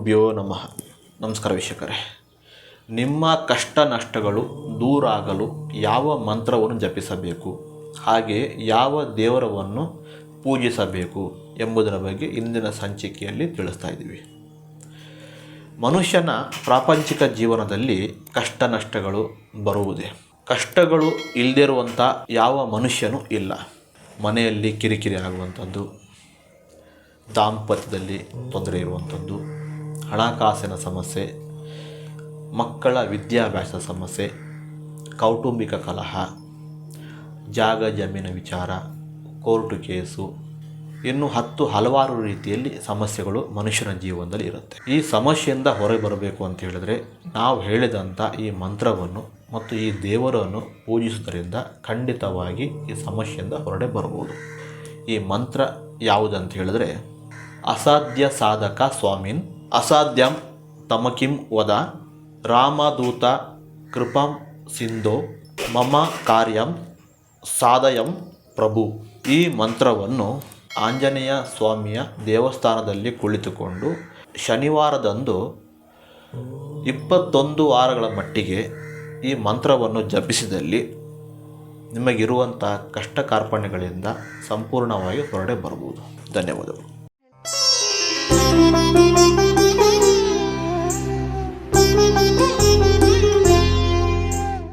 ಗುರುಭ್ಯೋ ನಮಃ. ನಮಸ್ಕಾರ ವೀಕ್ಷಕರೇ. ನಿಮ್ಮ ಕಷ್ಟ ನಷ್ಟಗಳು ದೂರ ಆಗಲು ಯಾವ ಮಂತ್ರವನ್ನು ಜಪಿಸಬೇಕು? ಹಾಗೆ ಯಾವ ದೇವರವನ್ನು ಪೂಜಿಸಬೇಕು ಎಂಬುದರ ಬಗ್ಗೆ ಇಂದಿನ ಸಂಚಿಕೆಯಲ್ಲಿ ತಿಳಿಸ್ತಾ ಇದ್ದೀವಿ. ಮನುಷ್ಯನ ಪ್ರಾಪಂಚಿಕ ಜೀವನದಲ್ಲಿ ಕಷ್ಟ ನಷ್ಟಗಳು ಬರುವುದೇ. ಕಷ್ಟಗಳು ಇಲ್ಲದಿರುವಂಥ ಯಾವ ಮನುಷ್ಯನೂ ಇಲ್ಲ. ಮನೆಯಲ್ಲಿ ಕಿರಿಕಿರಿ ಆಗುವಂಥದ್ದು, ದಾಂಪತ್ಯದಲ್ಲಿ ತೊಂದರೆ ಇರುವಂಥದ್ದು ಹಣಕಾಸಿನ ಸಮಸ್ಯೆ, ಮಕ್ಕಳ ವಿದ್ಯಾಭ್ಯಾಸ ಸಮಸ್ಯೆ, ಕೌಟುಂಬಿಕ ಕಲಹ, ಜಾಗ ಜಮೀನ ವಿಚಾರ, ಕೋರ್ಟು ಕೇಸು, ಇನ್ನು ಹತ್ತು ಹಲವಾರು ರೀತಿಯಲ್ಲಿ ಸಮಸ್ಯೆಗಳು ಮನುಷ್ಯನ ಜೀವನದಲ್ಲಿ ಇರುತ್ತೆ. ಈ ಸಮಸ್ಯೆಯಿಂದ ಹೊರಗೆ ಬರಬೇಕು ಅಂತ ಹೇಳಿದ್ರೆ ನಾವು ಹೇಳಿದಂಥ ಈ ಮಂತ್ರವನ್ನು ಮತ್ತು ಈ ದೇವರನ್ನು ಪೂಜಿಸುವುದರಿಂದ ಖಂಡಿತವಾಗಿ ಈ ಸಮಸ್ಯೆಯಿಂದ ಹೊರಡೆ ಬರಬಹುದು. ಈ ಮಂತ್ರ ಯಾವುದಂತ ಹೇಳಿದ್ರೆ, ಅಸಾಧ್ಯ ಸಾಧಕ ಸ್ವಾಮಿನ್ ಅಸಾಧ್ಯಂ ತಮಕಿಂ ವದ. ರಾಮದೂತ ಕೃಪಂ ಸಿಂಧೋ ಮಮ ಕಾರ್ಯಂ ಸಾಧಯಂ ಪ್ರಭು. ಈ ಮಂತ್ರವನ್ನು ಆಂಜನೇಯ ಸ್ವಾಮಿಯ ದೇವಸ್ಥಾನದಲ್ಲಿ ಕುಳಿತುಕೊಂಡು ಶನಿವಾರದಂದು ಇಪ್ಪತ್ತೊಂದು ವಾರಗಳ ಮಟ್ಟಿಗೆ ಈ ಮಂತ್ರವನ್ನು ಜಪಿಸಿದಲ್ಲಿ ನಿಮಗಿರುವಂಥ ಕಷ್ಟ ಕಾರ್ಪಣ್ಯಗಳಿಂದ ಸಂಪೂರ್ಣವಾಗಿ ಹೊರಡೆ ಬರಬಹುದು. ಧನ್ಯವಾದಗಳು.